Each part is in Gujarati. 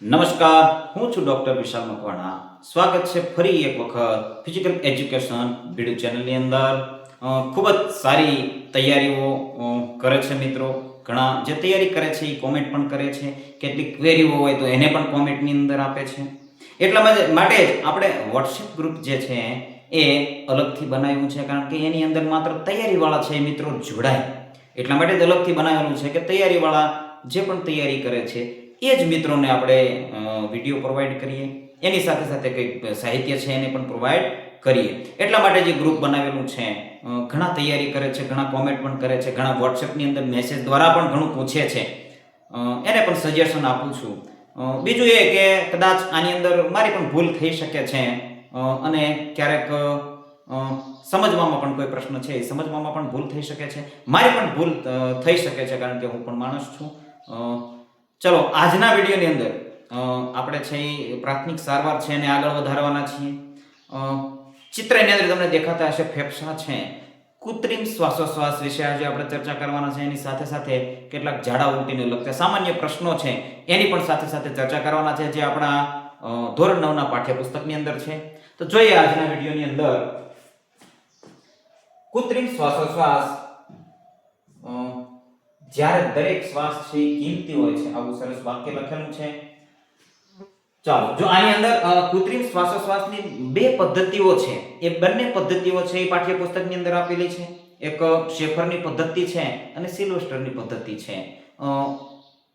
નમસ્કાર, હું છું ડોક્ટર વિશાલ મકવાણા. સ્વાગત છે ફરી એક વખત ફિઝિકલ એજ્યુકેશન વીડિયો ચેનલની અંદર. ખૂબ જ સારી તૈયારીઓ કરે છે મિત્રો. ઘણા જે તૈયારી કરે છે એ કોમેન્ટ પણ કરે છે. કેટલીક ક્વેરીઓ હોય તો એને પણ કોમેન્ટની અંદર આપે છે. એટલા માટે જ આપણે વોટ્સએપ ગ્રુપ જે છે એ અલગથી બનાવ્યું છે કારણ કે એની અંદર માત્ર તૈયારીવાળા છે એ મિત્રો જોડાય. એટલા માટે જ અલગથી બનાવેલું છે કે તૈયારીવાળા જે પણ તૈયારી કરે છે એ જ મિત્રોને આપણે વીડિયો પ્રોવાઈડ કરીએ. એની સાથે સાથે કંઈક સાહિત્ય છે એને પણ પ્રોવાઈડ કરીએ. એટલા માટે જે ગ્રુપ બનાવેલું છે ઘણા તૈયારી કરે છે, ઘણા કોમેન્ટ પણ કરે છે, ઘણા વોટ્સએપની અંદર મેસેજ દ્વારા પણ ઘણું પૂછે છે. એને પણ સજેશન આપું છું. બીજું એ કે કદાચ આની અંદર મારી પણ ભૂલ થઈ શકે છે અને ક્યારેક સમજવામાં પણ કોઈ પ્રશ્ન છે, એ સમજવામાં પણ ભૂલ થઈ શકે છે. મારી પણ ભૂલ થઈ શકે છે કારણ કે હું પણ માણસ છું. ચલો, આજના વિડીયોની અંદર આપણે છે પ્રાથમિક સારવાર છે એને આગળ વધારવાના છીએ. ચિત્રની અંદર તમને દેખાતા હશે ફેફસા છે. કૃત્રિમ શ્વાસોશ્વાસ વિશે આજે આપણે ચર્ચા કરવાના છે. એની સાથે સાથે કેટલાક ઝાડા ઉલટીને લગતા સામાન્ય પ્રશ્નો છે, એની પણ સાથે સાથે ચર્ચા કરવાના છે, જે આપણા ધોરણ નવના પાઠ્યપુસ્તકની અંદર છે. તો જોઈએ આજના વિડીયોની અંદર, કૃત્રિમ શ્વાસોશ્વાસ જ્યારે દરેક શ્વાસ છે કિંમતી હોય છે, આવું સરસ વાક્ય લખેલું છે. ચાલો, જો આની અંદર કૃત્રિમ શ્વાસોશ્વાસની બે પદ્ધતિઓ છે. એ બંને પદ્ધતિઓ છે એ પાઠ્યપુસ્તકની અંદર આપેલી છે. એક શેફરની પદ્ધતિ છે અને સિલ્વસ્ટરની પદ્ધતિ છે.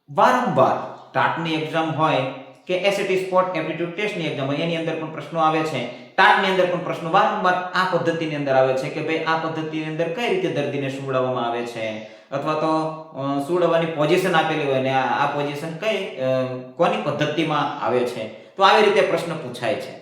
વારંવાર ટાટની એક્ઝામ હોય કે એસએટી સ્પોટ એપ્ટિટ્યુડ ટેસ્ટની એક્ઝામ હોય, એની અંદર પણ પ્રશ્નો આવે છે. ટાટની અંદર પણ પ્રશ્નો વારંવાર આ પદ્ધતિની અંદર આવે છે કે ભાઈ આ પદ્ધતિની અંદર કઈ રીતે દર્દીને સુવડાવવામાં આવે છે? અથવા તો સુવડાવવાની પોઝિશન આપેલી હોય ને આ પોઝિશન કઈ કોની પદ્ધતિમાં આવે છે? તો આવી રીતે પ્રશ્ન પૂછાય છે.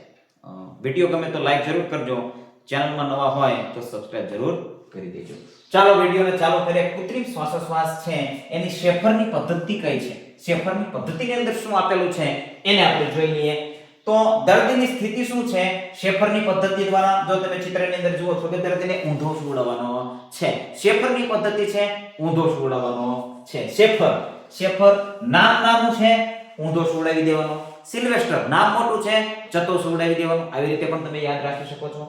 વીડિયો ગમે તો લાઈક જરૂર કરજો. ચેનલમાં નવા હોય તો સબસ્ક્રાઇબ જરૂર કરી દેજો. ચાલો વિડીયોને ચાલુ કરીએ. કૃત્રિમ શ્વાસોશ્વાસ છે. એની શેફરની પદ્ધતિ કઈ છે? શેફરની પદ્ધતિની અંદર શું આપેલું છે? એને આપણે જોઈ લઈએ. તો દર્દીની સ્થિતિ શું છે? શેફરની પદ્ધતિ દ્વારા જો તમે ચિત્રની અંદર જુઓ છો કે દર્દીને ઊંધો સુવડાવવાનો છે. શેફરની પદ્ધતિ છે, ઊંધો સુવડાવવાનો છે. શેફર શેફર નામ નાનું છે, ઊંધો સુવડાવી દેવાનો. સિલ્વેસ્ટર નામ મોટું છે ચતો સુવડાવી દેવાનો. આવી રીતે પણ તમે યાદ રાખી શકો છો.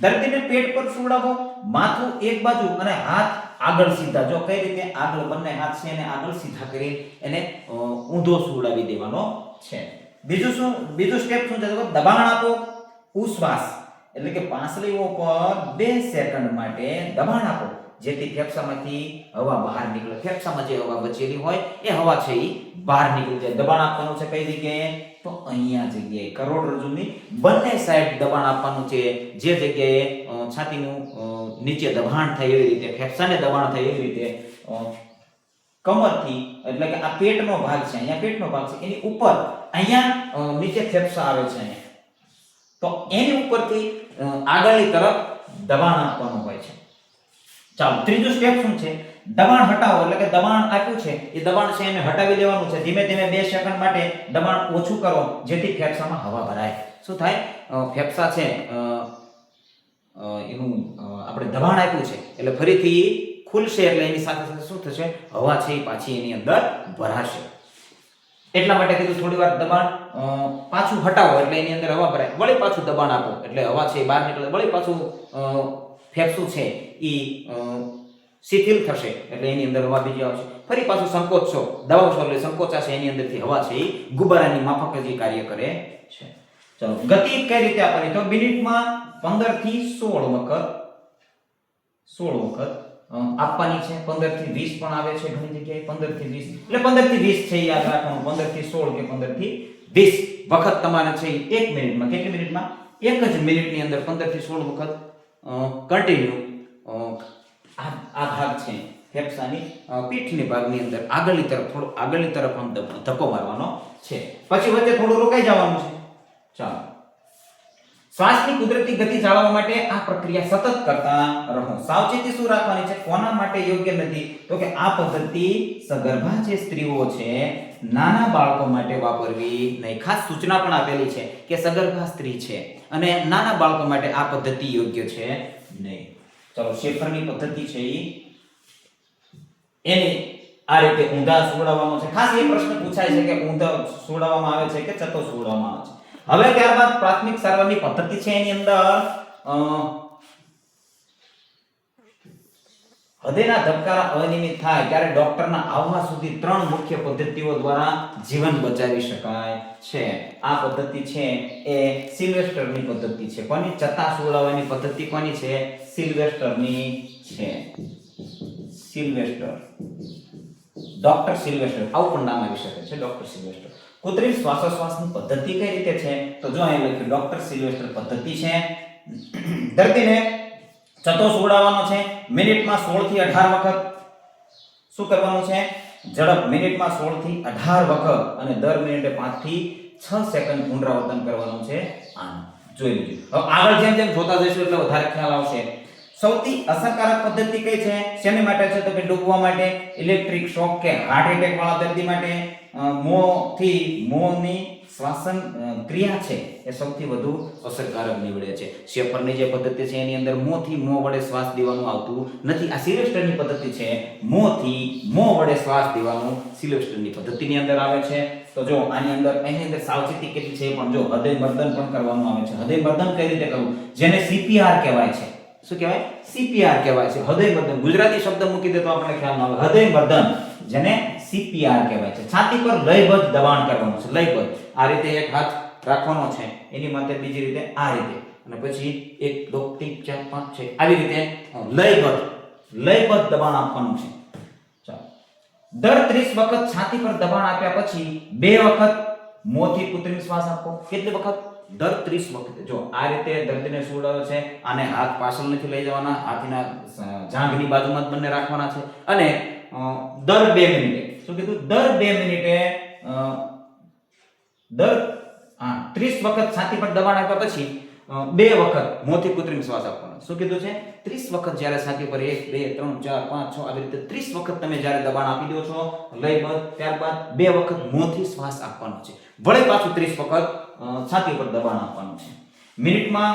દર્દીને પેટ પર સુવડાવો, માથું એક બાજુ અને હાથ આગળ સીધા. જો કઈ રીતે? આગળ બંને હાથ છે એને આગળ સીધા કરી એને ઊંધો સુવડાવી દેવાનો છે. બીજું શું? બીજું સ્ટેપ શું છે? તો દબાણ આપો. ઉશ્વાસ. એટલે કે પાંસળીઓ પર બે સેકન્ડ માટે દબાણ આપો. જેથી ફેફસામાંથી હવા બહાર નીકળે. ફેફસામાં જે હવા બચેલી હોય, એ હવા છે એ બહાર નીકળી. જાય દબાણ આપવાનું છે કઈ જગ્યાએ? તો અહીંયા જગ્યાએ કરોડરજ્જુની બંને સાઈડ દબાણ આપવાનું છે. જે જગ્યાએ છાતીનું નીચે દબાણ થાય એવી રીતે, ફેફસાને દબાણ થાય એવી રીતે કમરથી, એટલે કે આ પેટનો ભાગ છે, અહીંયા પેટનો ભાગ છે, એની ઉપર અહીંયા નીચે ફેફસા આવે છે અહીંયા. તો એની ઉપરથી આગળની તરફ દબાણ આપવાનું હોય છે. ચાલો, ત્રીજું સ્ટેપ શું છે? દબાણ હટાવો, એટલે કે દબાણ આપ્યું છે, એ દબાણ છે એને હટાવી દેવાનું છે. ધીમે ધીમે બે સેકન્ડ માટે દબાણ ઓછું કરો, જેથી ફેફસામાં હવા ભરાય. શું થાય? ફેફસા છે એનું આપણે દબાણ આપ્યું છે, એટલે ફરીથી ખુલશે એટલે એની સાથે સાથે શું થશે? હવા છે એ પાછી એની અંદર ભરાશે. એટલા માટે કીધું થોડી વાર દબાણ પાછું હટાવો એટલે એની અંદર હવા ભરાય. વળી પાછું દબાણ આપો. એટલે હવા છે બહાર નીકળે. વળી પાછું ફેફસું છે એ શિથિલ થશે એટલે એની અંદર હવા બીજી આવશે. ફરી પાછું સંકોચશો દબાવશો એટલે સંકોચાશે. એની અંદરથી હવા છે એ ગુબારાની માફક જ કાર્ય કરે છે. ચલો, ગતિ કઈ રીતે આપવાની? તો મિનિટમાં પંદરથી સોળ વખત સોળ વખત આપવાની છે. પંદરથી વીસ પણ આવે છે ઘણી જગ્યાએ. પંદરથી વીસ. એટલે પંદરથી વીસ છે એ યાદ રાખવાનું. પંદરથી સોળ કે પંદરથી વીસ. વખત તમારે છે એ એક મિનિટમાં. કેટલી મિનિટમાં? એક જ મિનિટની અંદર પંદરથી સોળ વખત કન્ટિન્યુ આ ભાગ છે ફેફસાની પીઠની ભાગની અંદર. આગળની તરફ થોડો આગળની તરફ આમ ધક્કો મારવાનો છે. પછી વચ્ચે થોડું રોકાઈ જવાનું છે. ચાલો. શ્વાસની કુદરતી ગતિ જાળવવા માટે આ પ્રક્રિયા સતત કરતા રહો. સાવચેતી શું રાખવાની છે? કોના માટે યોગ્ય નથી? તો કે આ પદ્ધતિ સગર્ભા જે સ્ત્રીઓ છે, નાના બાળકો માટે વાપરવી નહીં. ખાસ સૂચના પણ આપેલી છે કે સગર્ભા સ્ત્રી છે અને નાના બાળકો માટે આ પદ્ધતિ યોગ્ય છે નહીં. ચલો, શેફરની પદ્ધતિ છે એ એની આ રીતે ઊંધા સુવડાવવાનો છે. ખાસ એ પ્રશ્ન પૂછાય છે કે ઊંધા સુવડાવવામાં આવે છે કે ચતો સુવડાવવામાં આવે છે? હવે ત્યારબાદ પ્રાથમિક સારવારની પદ્ધતિ છે એની અંદર હૃદયના ધબકારા અનિયમિત થાય ત્યારે ડોક્ટરના આવવા સુધી ત્રણ મુખ્ય પદ્ધતિઓ દ્વારા જીવન બચાવી શકાય છે. આ પદ્ધતિ છે એ સિલ્વેસ્ટરની પદ્ધતિ છે. કોની? ચતા સુવડાવવાની પદ્ધતિ કોની છે? સિલ્વેસ્ટરની છે. સિલ્વેસ્ટર. ડોક્ટર સિલ્વેસ્ટર, આવું પણ નામ આવી શકે છે, ડોક્ટર સિલ્વેસ્ટર. કૃત્રિમ શ્વાસોશ્વાસની પદ્ધતિ કઈ રીતે છે? તો જો અહીં લખ્યું, ડોક્ટર સિલ્વેસ્ટર પદ્ધતિ છે. દર્દીને ચતો સુવડાવવાનો છે. મિનિટમાં 16 થી 18 વખત શું કરવાનું છે? ઝડપ. મિનિટમાં 16 થી 18 વખત અને દર મિનિટે 5 થી 6 સેકન્ડ પુનરાવર્તન કરવાનું છે. આનું. જોઈ લીધું. હવે આગળ જેમ જેમ જોતા જઈશું, એટલે વધારે ખ્યાલ આવશે. સૌથી અસરકારક પદ્ધતિ કઈ છે? શેની માટે છે? તો કે ડૂબવા માટે, ઇલેક્ટ્રિક શોક કે હાર્ટ એટેક વાળા દર્દી માટે મોંથી મોંની શ્વાસન ક્રિયા છે એ સૌથી વધુ અસરકારક નીવડે છે. શેપરની જે પદ્ધતિ છે એની અંદર મોંથી મોં વડે શ્વાસ દેવાનું આવતું નથી. આ સિલેસ્ટરની પદ્ધતિ છે. મોંથી મોં વડે શ્વાસ દેવાનું સિલેસ્ટરની પદ્ધતિની અંદર આવે છે. તો જો આની અંદર, એની અંદર સાવચેતી કેટલી છે પણ જો હૃદય મર્દન પણ કરવામાં આવે છે. હૃદય મર્દન કઈ રીતે કરવું? જેને સીપીઆર કહેવાય છે. શું કહેવાય? સીપીઆર કહેવાય છે. હૃદય મર્દન ગુજરાતી શબ્દ મૂકી દે તો આપણને ખ્યાલ ન આવે. હૃદય મર્દન જેને સીપીઆર કહેવાય છે. છાતી પર લયબદ્ધ દબાણ કરવાનું છે. લયબદ્ધ. આ રીતે એક હાથ રાખવાનો છે. એની માટે બીજી રીતે આ રીતે. અને પછી એક, દો, ત્રણ, ચાર, પાંચ, છે, આવી રીતે લયબદ્ધ. લયબદ્ધ દબાણ આપવાનું છે. દર 30 વખત છાતી પર દબાણ આપ્યા પછી બે વખત મોંથી કૃત્રિમ શ્વાસ આપો. કેટલી વખત? દર 30 વખતે, જો આ રીતે દર્દીને સુવડાવે છે આને હાથ પાછળ નથી લઈ જવાના, હાથના જાંઘની બાજુમાં જ બંને રાખવાના છે. અને દર બે મિનિટે, શું કીધું? દર બે મિનિટે દર 30 વખત છાતી પર દબાણ આપ્યા પછી બે વખત મોંથી કૃત્રિમ શ્વાસ આપવાનો. શું કીધું છે? 30 વખત જ્યારે છાતી પર 1 2 3 4 5 6 આવી રીતે 30 વખત તમે જ્યારે દબાણ આપી દો છો, લયબદ્ધ, ત્યારબાદ બે વખત મોંથી શ્વાસ આપવાનો છે. વળી પાછું 30 વખત છાતી પર દબાણ આપવાનું છે. મિનિટમાં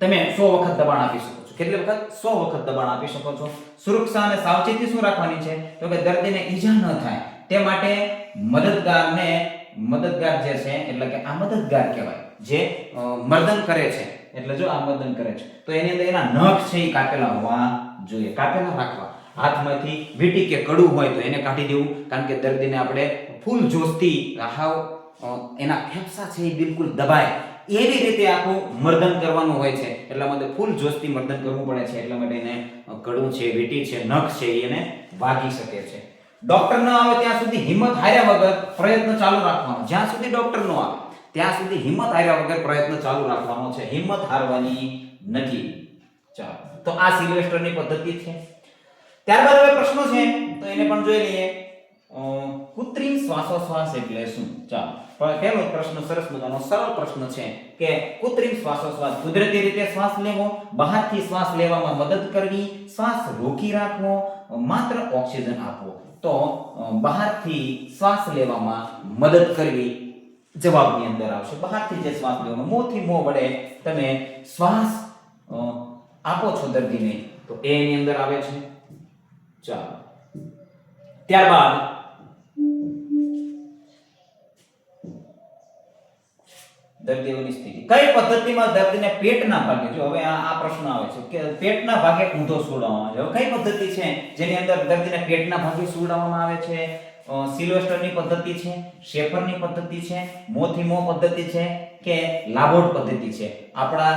તમે સો વખત દબાણ આપી શકો છો. કેટલી વખત? સો વખત દબાણ આપી શકો છો. સુરક્ષા અને સાવચેતી શું રાખવાની છે? તો કે દર્દીને ઈજા ન થાય, તે માટે મદદગારને મદદગાર જે છે, એટલે કે આ મદદગાર કહેવાય, જે મર્દન કરે છે. એટલે જો આ મર્દન કરે છે, તો એની અંદર એના નખ છે એ કાપેલા હોવા જોઈએ. કાપેલા રાખવા. હાથમાંથી વીટી કે કડું હોય તો એને કાઢી દેવું, કારણ કે દર્દીને આપણે ફૂલ જોશથી હાવ એના ફેફસા છે એ બિલકુલ દબાય. એવી રીતે આખું મર્દન કરવાનું હોય છે. એટલા માટે ફૂલ જોશથી મર્દન કરવું પડે છે. એટલા માટે એને કડું છે, વીંટી છે, નખ છે એને વાગી શકે છે. ડોક્ટર ન આવે ત્યાં સુધી હિંમત હાર્યા વગર પ્રયત્ન ચાલુ રાખવાનો. જ્યાં સુધી ડોક્ટર ન આવે, ત્યાં સુધી હિંમત હાર્યા વગર પ્રયત્ન ચાલુ રાખવાનો છે. હિંમત હારવાની નથી. ચાલો. તો આ સિલ્વેસ્ટરની પદ્ધતિ છે. ત્યારબાદ હવે પ્રશ્નો છે. તો એને પણ જોઈ લઈએ. કૃત્રિમ શ્વાસોશ્વાસ એટલે શું? ચાલો. પણ પહેલો પ્રશ્ન સરસ મજાનો, સરળ પ્રશ્ન છે કે કૃત્રિમ શ્વાસોશ્વાસ કુદરતી રીતે શ્વાસ લેવો, બહારથી શ્વાસ લેવામાં મદદ કરવી, શ્વાસ રોકી રાખવો, માત્ર ઓક્સિજન આપવો. તો બહારથી શ્વાસ લેવામાં મદદ કરવી જવાબની અંદર આવશે. બહારથી જે શ્વાસ લેવાનો, મોંથી મોં વડે તમે શ્વાસ આપો છો દર્દીને, તો એની અંદર આવે છે. ચાલો. ત્યારબાદ દર્દીઓની સ્થિતિ કઈ પદ્ધતિમાં દર્દીને પેટના ભાગે? જો હવે આ પ્રશ્ન આવે છે કે પેટના ભાગે ઊંધો સુવડાવવામાં આવે કઈ પદ્ધતિ છે જેની અંદર દર્દીને પેટના ભાગે સુવડાવવામાં આવે છે? અ, સિલ્વેસ્ટરની પદ્ધતિ છે શેફરની પદ્ધતિ છે મોથી મોં પદ્ધતિ છે કે લાબોટ પદ્ધતિ છે? આપણા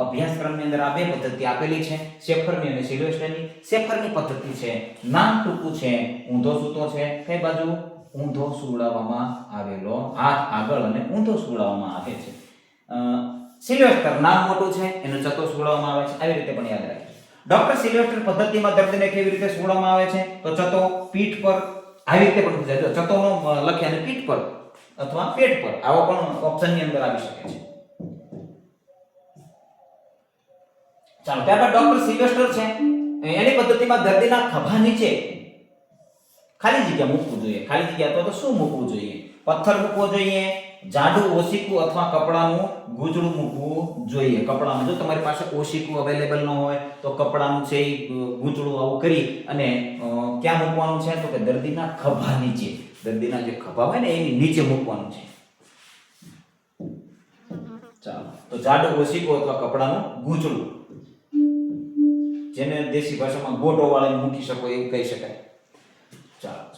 અભ્યાસક્રમની અંદર આ બે પદ્ધતિ આપેલી છે. શેફરની અને સિલ્વેસ્ટરની. શેફરની પદ્ધતિ છે નામ ટૂંકું છે ઊંધો સૂતો છે. કઈ બાજુ? ઊંધો સુવડાવવામાં આવેલો હાથ આગળ અને ઊંધો સુવડાવવામાં આવે છે. સિલ્વેસ્ટર નામ મોટું છે એનો ચતો સુવડાવવામાં આવે છે. આવી રીતે પણ યાદ રાખીએ ડોક્ટર સિલ્વેસ્ટર પદ્ધતિમાં દર્દને કેવી રીતે સુવડાવવામાં આવે છે? તો ચતો પીઠ પર આવી રીતે પણ પૂછાય. જો ચતોનો અ, લખે અને પીઠ પર અથવા પેટ પર આવો પણ ઓપ્શનની અંદર આવી શકે છે. ચાલો ત્યારબાદ ડોક્ટર સિલ્વેસ્ટર છે. એની પદ્ધતિમાં દર્દીના ખભા નીચે ખાલી જગ્યા મૂકવું જોઈએ. ખાલી જગ્યા તો તો શું મૂકવું જોઈએ? પથ્થર મૂકવો જોઈએ, જાડું ઓશીકું અથવા કપડાનું ગુજડું મૂકવું જોઈએ. કપડાનું જો તમારી પાસે ઓશીકું અવેલેબલ ન હોય, તો કપડાનું છે એ ગુજડું આવું કરી અને ક્યાં મૂકવાનું છે? તો કે દર્દીના ખભા નીચે. દર્દીના જે ખભા હોય ને, એની નીચે મૂકવાનું છે. ચાલો. તો જાડું ઓશીકું અથવા કપડાનું ગુજડું જેને દેશી ભાષામાં ગોટો વાળીને મૂકી શકો, એવું કહી શકાય.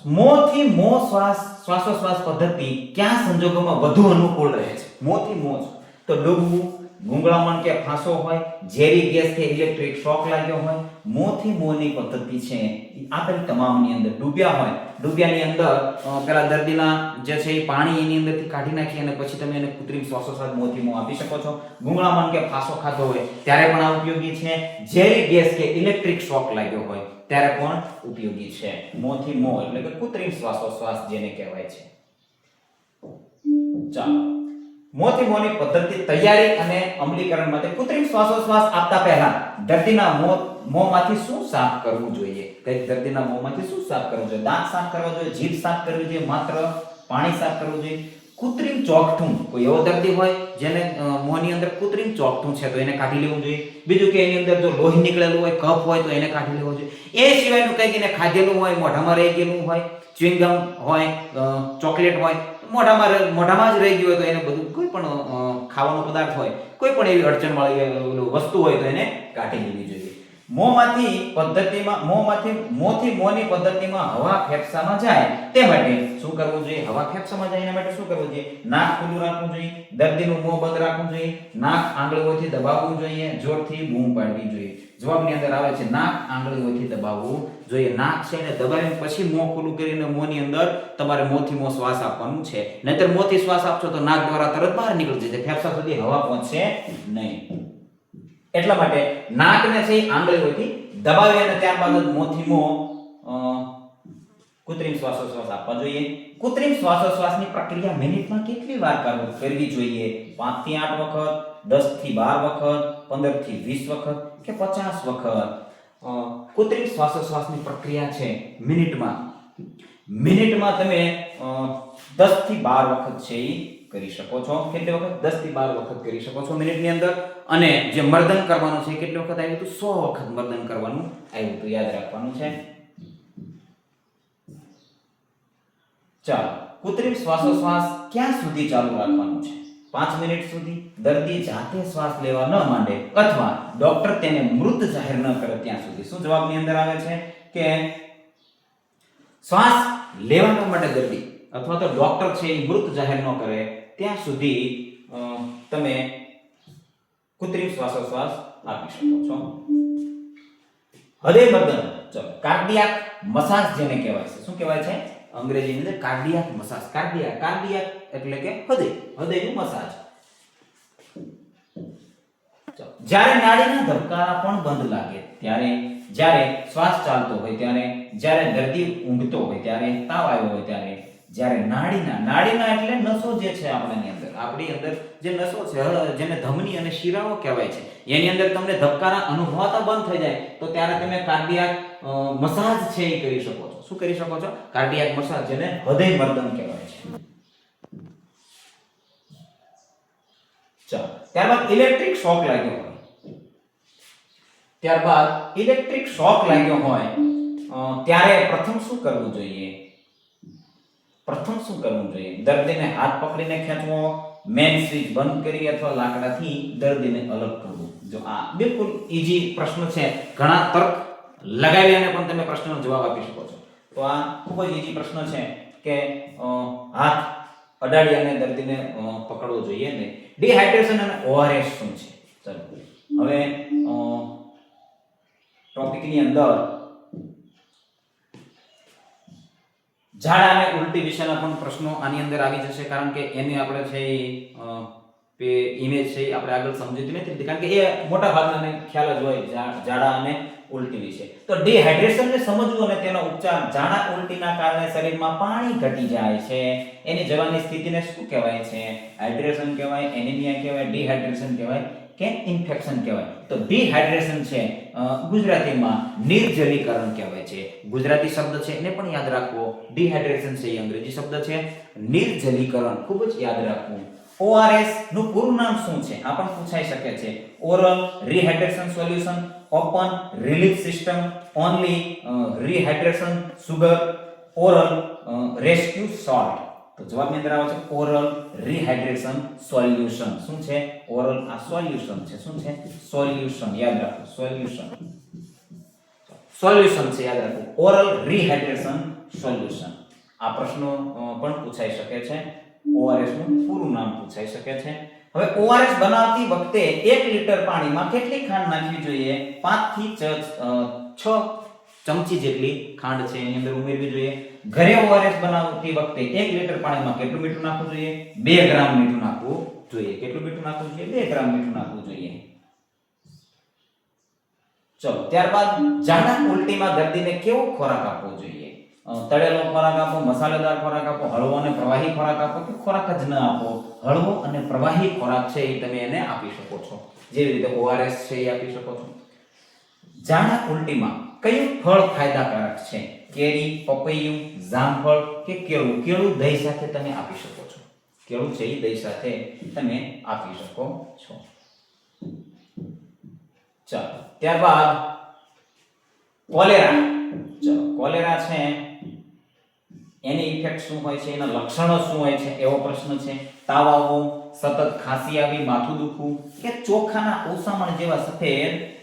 મોંથી મોં શ્વાસ, શ્વાસોશ્વાસ પદ્ધતિ ક્યાં સંજોગોમાં વધુ અનુકૂળ રહે છે? મોંથી મોં તો ડૂબવું ગુંગળામણ કે ફાંસો હોય, ઝેરી ગેસ કે ઇલેક્ટ્રિક શોક લાગ્યો હોય, મોંથી મોંની પદ્ધતિ છે. આપેલ તમામની અંદર ડૂબ્યા હોય, ડૂબ્યાની અંદર પેલા દર્દીના જે છે એ પાણી એની અંદરથી કાઢી નાખી અને પછી તમે એને કૃત્રિમ શ્વાસોશ્વાસ મોથી મો આપી શકો છો. ગુંગળામણ કે ફાંસો ખાધો હોય, ત્યારે પણ આ ઉપયોગી છે. ઝેરી ગેસ કે ઇલેક્ટ્રિક શોક લાગ્યો હોય ત્યારે પણ ઉપયોગી છે. મોથી મોં, એટલે કે કૃત્રિમ શ્વાસોશ્વાસ જેને કહેવાય છે. ચાલો. મોથી મોની પદ્ધતિ તૈયારી અને અમલીકરણ માટે કૃત્રિમ શ્વાસોશ્વાસ આપતા પહેલા દર્દીના મોં, મોંમાંથી શું સાફ કરવું જોઈએ? કંઈક દર્દીના મોંમાંથી શું સાફ કરવું જોઈએ? દાંત સાફ કરવા જોઈએ? જીભ સાફ કરવી જોઈએ? માત્ર પાણી સાફ કરવું જોઈએ? કૃત્રિમ ચોકઠું કોઈ એવો દર્દી હોય જેને મોંની અંદર કૃત્રિમ ચોકઠું છે તો એને કાઢી લેવું જોઈએ. બીજું કે એની અંદર જો લોહી નીકળેલું હોય કફ હોય તો એને કાઢી લેવો જોઈએ. એ સિવાયનું કંઈક એને ખાધેલું હોય મોઢામાં રહી ગયેલું હોય ચ્વિંગમ હોય ચોકલેટ હોય મોઢામાં મોઢામાં જ રહી ગયું હોય તો એને બધું કોઈ પણ ખાવાનો પદાર્થ હોય કોઈ પણ એવી અડચણ વાળી અ, ઓલું વસ્તુ હોય તો એને કાઢી લેવી જોઈએ. મોંમાંથી પદ્ધતિમાં, મોંમાંથી, મોંથી મોંની પદ્ધતિમાં હવા ફેફસામાં જાય, તે માટે શું કરવું જોઈએ? હવા ફેફસામાં જાય એના માટે શું કરવું જોઈએ? નાક ખુલ્લું રાખવું જોઈએ, દર્દીનું મોં બંધ રાખવું જોઈએ, નાક આંગળીઓથી દબાવવું જોઈએ, જોરથી બૂમ પાડવી જોઈએ. જવાબની અંદર આવે છે, નાક આંગળીઓથી દબાવવું જોઈએ. નાક છે એને દબાવીને પછી મોં ખુલ્લું કરીને મોંની અંદર તમારે મોંથી મોં શ્વાસ આપવાનું છે. નહીતર મોંથી શ્વાસ આપશો તો નાક દ્વારા તરત બહાર નીકળી જશે ફેફસા સુધી હવા પહોંચશે નહીં. એટલા માટે નાકને છે આંગળીઓથી દબાવી અને ત્યારબાદ જ મોથીમો કૃત્રિમ શ્વાસોશ્વાસ આપવા જોઈએ. કૃત્રિમ શ્વાસોશ્વાસની પ્રક્રિયા મિનિટમાં કેટલી વાર કરવું- કરવી જોઈએ. 5 થી 8 વખત 10 થી 12 વખત 15 થી 20 વખત કે 50 વખત? કૃત્રિમ શ્વાસોશ્વાસની પ્રક્રિયા છે મિનિટમાં. મિનિટમાં તમે દસ 10 થી બાર વખત છે એ કરી શકો છો. કેટલી વખત? દસથી બાર વખત કરી શકો છો મિનિટની અંદર. અને જે મર્દન કરવાનું છે કેટલી વખત આવ્યું હતું? સો વખત મર્દન કરવાનું આવ્યું હતું. યાદ રાખવાનું છે. ચાલો. કૃત્રિમ શ્વાસોશ્વાસ ક્યાં સુધી ચાલુ રાખવાનું છે? પાંચ મિનિટ સુધી? દર્દી જાતે શ્વાસ લેવા ન માંડે અથવા ડોક્ટર તેને મૃત જાહેર ન કરે ત્યાં સુધી. શું જવાબની અંદર આવે છે? કે શ્વાસ લેવાનો માટે દર્દી અથવા તો ડોક્ટર છે એ મૃત જાહેર ન કરે, ત્યાં સુધી તમે કૃત્રિમ શ્વાસોશ્વાસ આપી શકો છો. હૃદય મર્દન ચલો, કાર્ડિયાક મસાજ જેને કહેવાય છે. શું કહેવાય છે? અંગ્રેજીની અંદર કાર્ડિયાક મસાજ. કાર્ડિયાક કાર્ડિયાક એટલે કે હૃદય. હૃદયનું મસાજ. જ્યારે નાડીના ધબકારા પણ બંધ લાગે, ત્યારે જ્યારે શ્વાસ ચાલતો હોય ત્યારે, જ્યારે દર્દી ઊંઘતો હોય ત્યારે, તાવ આવ્યો હોય ત્યારે, જ્યારે નાડીના નાડીના એટલે નસો જે છે આપણાની અંદર, આપણી અંદર જે નસો છે જેને ધમની અને શિરાઓ કહેવાય છે, એની અંદર તમને ધબકારા અનુભવાતા બંધ થઈ જાય, તો ત્યારે તમે કાર્ડિયાક મસાજ છે એ કરી શકો છો. શું કરી શકો છો? કાર્ડિયાક મસાજ જેને હૃદય મર્દન કહેવાય છે. ચાલો, ત્યારબાદ ઇલેક્ટ્રિક શોક લાગ્યો. ત્યારબાદ ઇલેક્ટ્રિક શોક લાગ્યો હોય ત્યારે પ્રથમ શું કરવું જોઈએ? પ્રથમ શું કરવું જોઈએ? દર્દીને હાથ પકડીને ખેંચવો, મેન સ્વિચ બંધ કરી અથવા લાકડાથી દર્દીને અલગ કરવું? જો આ બિલકુલ ઈજી પ્રશ્ન છે. ઘણા તર્ક લગાવીને પણ તમે પ્રશ્નનો જવાબ આપી શકો છો. તો આ ખૂબ જ ઈજી પ્રશ્ન છે કે હાથ અડાડી અને દર્દીને પકડવો જોઈએ નહીં ડિહાઇડ્રેશન અને ઓઆરએસ શું છે? ચલો. હવે ટોપિકની અંદર ઝાડા અને ઉલટી વિશેના પણ પ્રશ્નો આની અંદર આવી જશે કારણ કે એને આપણે છે એ, ઇમેજ છે આપણે આગળ સમજતી નથી કારણ કે એ મોટા ભાગના ખ્યાલ જ હોય ઝાડા અને ઉલટી વિશે. તો ડિહાઇડ્રેશનને સમજવું અને તેનો ઉપચાર ઝાડા ઉલટીના કારણે શરીરમાં પાણી ઘટી જાય છે. એની જવાની સ્થિતિને શું કહેવાય છે? હાઇડ્રેશન કહેવાય એનિમિયા કહેવાય ડિહાઇડ્રેશન કહેવાય. કે ઇન્ફેક્શન કહેવાય? તો ડિહાઇડ્રેશન છે ગુજરાતીમાં નિર્જલીકરણ કહેવાય છે. ગુજરાતી શબ્દ છે, એને પણ યાદ રાખવો. ડિહાઇડ્રેશન છે એ અંગ્રેજી શબ્દ છે. નિર્જલીકરણ, ખૂબ જ યાદ રાખવું. ઓઆરએસનું પૂરું નામ શું છે? આ પણ પૂછાઈ શકે છે. Oral rehydration solution, open relief system, only rehydration, sugar, oral rescue salt. તો જવાબની અંદર આવે છે ઓરલ રિહાઇડ્રેશન સોલ્યુશન શું છે? ઓરલ આ સોલ્યુશન છે. શું છે? સોલ્યુશન યાદ રાખો સોલ્યુશન સોલ્યુશન છે, યાદ રાખો. ઓરલ રિહાઇડ્રેશન સોલ્યુશન આ પ્રશ્નો પણ પૂછાઈ શકે છે. ઓઆરએસનું પૂરું નામ પૂછાઈ શકે છે. હવે ઓઆરએસ બનાવતી વખતે 1 લીટર પાણીમાં કેટલી ખાંડ નાખવી જોઈએ? 5 થી 6 ચમચી જેટલી ખાંડ છે, એની અંદર ઉમેરવી જોઈએ. ઘરે ઓઆરએસ બનાવતી વખતે એક લીટર પાણીમાં કેટલું મીઠું નાખવું જોઈએ? બે ગ્રામ મીઠું નાખવું જોઈએ. કેટલું મીઠું નાખવું જોઈએ? બે ગ્રામ મીઠું નાખવું જોઈએ. ચલો, ત્યારબાદ જાડા ઉલટીમાં દર્દીને કેવો ખોરાક આપવો જોઈએ? તળેલો ખોરાક આપો, મસાલેદાર ખોરાક આપો, હળવો અને પ્રવાહી ખોરાક આપો કે ખોરાક જ ન આપો? હળવો અને પ્રવાહી ખોરાક છે એ તમે એને આપી શકો છો. જેવી રીતે ઓઆરએસ છે એ આપી શકો છો. જાડા ઉલટીમાં કયું ફળ ફાયદાકારક છે? કેરી, પપૈયું, જામફળ કે કેળું? કેળું દહીં સાથે તમે આપી શકો છો. કેળું છે એ દહીં સાથે તમે આપી શકો છો. ચાલો, ત્યારબાદ કોલેરા. ચાલો, કોલેરા છે. એની ઇફેક્ટ શું હોય છે? એના લક્ષણો શું હોય છે? એવો પ્રશ્ન છે. તાવ આવવો, સતત ખાંસી આવી, માથું દુખવું કે ચોખાના ઓસામણ જેવા સફેદ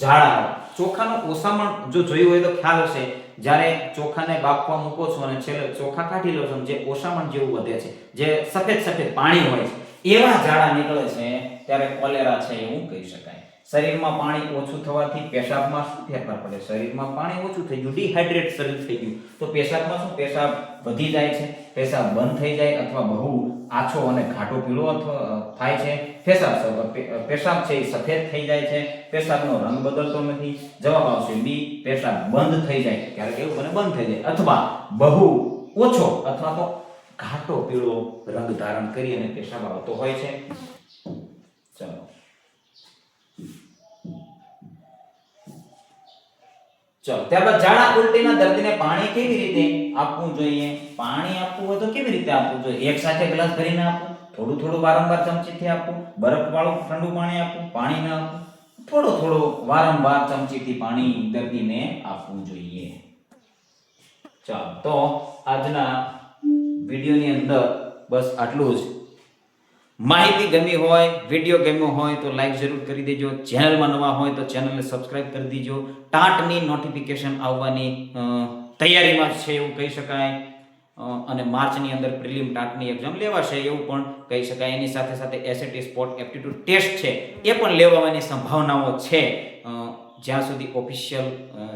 ઝાડા. ચોખાનું ઓસામણ જો જોયું હોય તો ખ્યાલ હશે. જ્યારે ચોખાને બાફવા મૂકો છો અને છેલ્લે ચોખા કાઢી લો છો જે ઓસામણ જેવું વધે છે, જે સફેદ સફેદ પાણી હોય છે, એવા ઝાડા નીકળે છે, ત્યારે કોલેરા છે એવું કહી શકાય. શરીરમાં પાણી ઓછું થવાથી પેશાબમાં શું ફેરફાર પડે? શરીરમાં પાણી ઓછું થઈ ગયું, ડિહાઇડ્રેટ શરીર થઈ ગયું. તો પેશાબમાં શું? પેશાબ વધી જાય છે. પેશાબ બંધ થઈ જાય અથવા બહુ આછો અને ઘાટો પીળો થાય છે, પેશાબ પેશાબ છે એ સફેદ થઈ જાય છે, પેશાબનો રંગ બદલતો નથી. જવાબ આવશે બી, પેશાબ બંધ થઈ જાય. ક્યારેક એવું બને બંધ થઈ જાય. અથવા બહુ ઓછો અથવા તો ઘાટો પીળો રંગ ધારણ કરી અને પેશાબ આવતો હોય છે. ચલો. ચલો, ત્યારબાદ ઝાડા ઉલટીના દર્દીને પાણી કેવી રીતે આપવું જોઈએ? પાણી આપવું હોય તો કેવી રીતે આપવું જોઈએ? એક સાથે ગ્લાસ ભરીને આપવું, થોડું થોડું વારંવાર ચમચીથી આપવું, બરફવાળું ઠંડુ પાણી આપવું, પાણી ન આપવું, થોડો થોડો વારંવાર ચમચીથી પાણી દર્દીને આપવું જોઈએ. ચાલો, તો આજના વિડીયોની અંદર બસ આટલું જ. માહિતી ગમી હોય વીડિયો ગમ્યો હોય તો લાઈક જરૂર કરી દેજો. ચેનલમાં નવા હોય તો ચેનલને સબસ્ક્રાઇબ કરી દેજો. ટાટની નોટિફિકેશન આવવાની તૈયારીમાં છે એવું કહી શકાય. અને માર્ચની અંદર પ્રિલિમ ટાટની એક્ઝામ લેવાશે એવું પણ કહી શકાય. એની સાથે સાથે એસએટી સ્પોર્ટ એપ્ટિટ્યૂડ ટેસ્ટ છે. એ પણ લેવાની સંભાવનાઓ છે. જ્યાં સુધી ઓફિશિયલ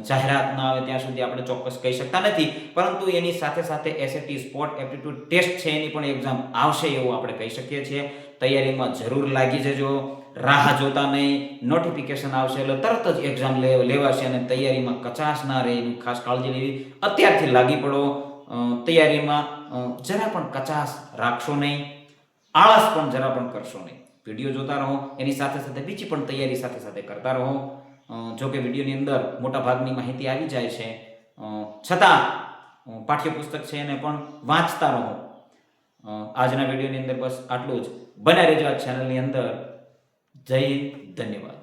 જાહેરાત ના આવે ત્યાં સુધી આપણે ચોક્કસ કહી શકતા નથી. પરંતુ એની સાથે સાથે એસએટી સ્પોર્ટ એપ્ટિટ્યૂડ ટેસ્ટ છે, એની પણ એક્ઝામ આવશે એવું આપણે કહી શકીએ છીએ. તૈયારીમાં જરૂર લાગી જજો. રાહ જોતા નહીં. નોટિફિકેશન આવશે એટલે તરત જ એક્ઝામ લેવાશે અને તૈયારીમાં કચાશ ના રહે એની ખાસ કાળજી લેવી અત્યારથી લાગી પડો. તૈયારીમાં જરા પણ કચાશ રાખશો નહીં. આળસ પણ જરા પણ કરશો નહીં. વીડિયો જોતા રહો. એની સાથે સાથે બીજી પણ તૈયારી સાથે સાથે કરતા રહો. જો કે વિડીયોની અંદર મોટા ભાગની માહિતી આવી જાય છે. છતાં પાઠ્યપુસ્તક છે એને પણ વાંચતા રહો. આજના વિડીયોની અંદર બસ આટલું જ. બને રહેજો આ ચેનલની અંદર. જય હિન્દ, ધન્યવાદ.